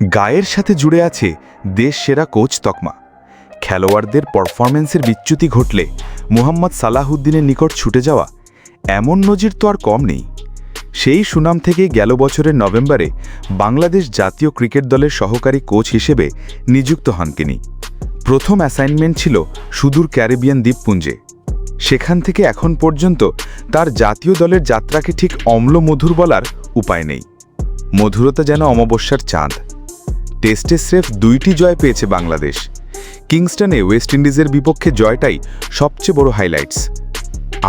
গায়ের সাথে জুড়ে আছে দেশ সেরা কোচ তকমা। খেলোয়াড়দের পারফরম্যান্সের বিচ্যুতি ঘটলে মোহাম্মদ সালাহুদ্দিনের নিকট ছুটে যাওয়া এমন নজির তো আর কম নেই। সেই সুনাম থেকে গেল বছরের নভেম্বরে বাংলাদেশ জাতীয় ক্রিকেট দলের সহকারী কোচ হিসেবে নিযুক্ত হন তিনি। প্রথম অ্যাসাইনমেন্ট ছিল সুদূর ক্যারিবিয়ান দ্বীপপুঞ্জে। সেখান থেকে এখন পর্যন্ত তার জাতীয় দলের যাত্রাকে ঠিক অম্লমধুর বলার উপায় নেই। মধুরতা যেন অমাবস্যার চাঁদ। টেস্টে স্রেফ দুইটি জয় পেয়েছে বাংলাদেশ। কিংস্টনে ওয়েস্ট ইন্ডিজের বিপক্ষে জয়টাই সবচেয়ে বড় হাইলাইটস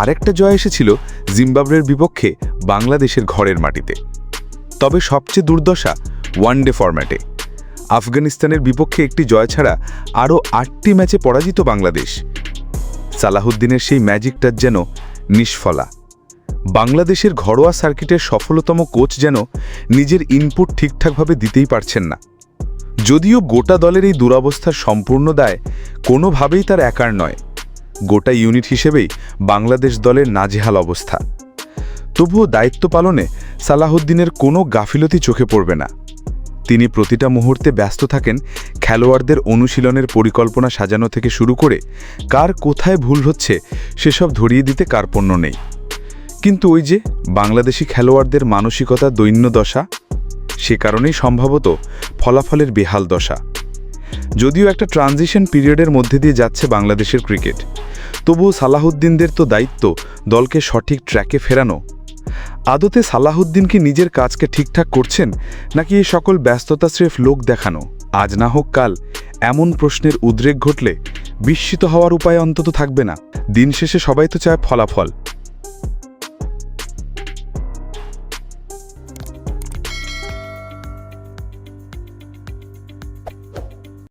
আরেকটা জয় এসেছিল জিম্বাবুয়ের বিপক্ষে বাংলাদেশের ঘরের মাটিতে। তবে সবচেয়ে দুর্দশা ওয়ানডে ফরম্যাটে আফগানিস্তানের বিপক্ষে একটি জয় ছাড়া আরও আটটি ম্যাচে পরাজিত বাংলাদেশ। সালাহুদ্দিনের সেই ম্যাজিকটার যেন নিষ্ফলা। বাংলাদেশের ঘরোয়া সার্কিটের সফলতম কোচ যেন নিজের ইনপুট ঠিকঠাকভাবে দিতেই পারছেন না। যদিও গোটা দলের এই দুরবস্থার সম্পূর্ণ দায়, কোনোভাবেই তার একার নয়। গোটা ইউনিট হিসেবেই বাংলাদেশ দলের নাজেহাল অবস্থা। তবুও দায়িত্ব পালনে সালাহুদ্দিনের কোনো গাফিলতি চোখে পড়বে না। তিনি প্রতিটা মুহূর্তে ব্যস্ত থাকেন খেলোয়াড়দের অনুশীলনের পরিকল্পনা সাজানো থেকে শুরু করে কার কোথায় ভুল হচ্ছে সেসব ধরিয়ে দিতে কার্পণ্য নেই। কিন্তু ওই যে বাংলাদেশি খেলোয়াড়দের মানসিকতা দৈন্য দশা সে কারণেই সম্ভবত ফলাফলের বেহাল দশা। যদিও একটা ট্রানজিশন পিরিয়ডের মধ্যে দিয়ে যাচ্ছে বাংলাদেশের ক্রিকেট, তবুও সালাহুদ্দিনদের তো দায়িত্ব দলকে সঠিক ট্র্যাকে ফেরানো। আদতে সালাহুদ্দিন কি নিজের কাজকে ঠিকঠাক করছেন, নাকি এই সকল ব্যস্ততা স্রেফ লোক দেখানো? আজ না হোক কাল এমন প্রশ্নের উদ্রেক ঘটলে বিস্মিত হওয়ার উপায় অন্তত থাকবে না। দিন শেষে সবাই তো চায় ফলাফল।